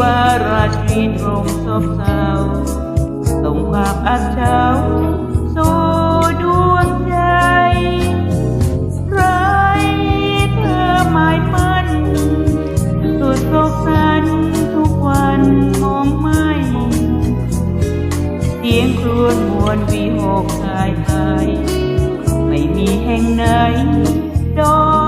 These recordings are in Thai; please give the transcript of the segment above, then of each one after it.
วารีตรงซบเศร้าส่งความอับเฉาสู่ดวงใจไรเธอหมายมันสุดโศกสันทุกวันมองไม่มนเสียงครวญมวนวีหกชายไทยไม่มีแห่งไหนดอก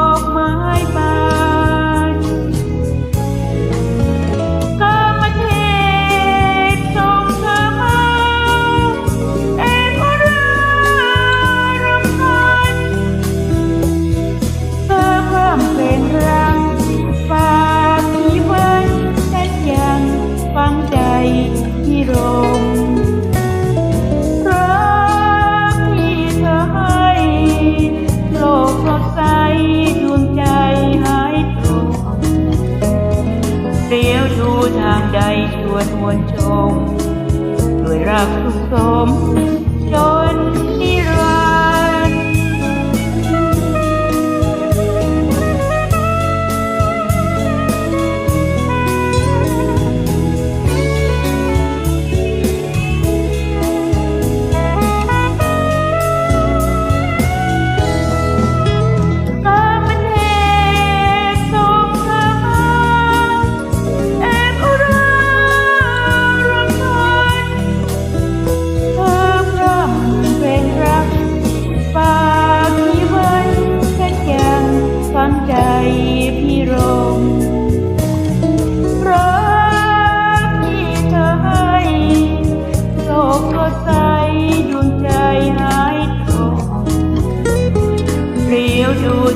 ชวนมวลชม ด้วยรักสุขสมจน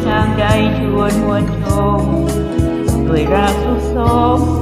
ทางใดชวนมวลชมด้วยรักสุขสม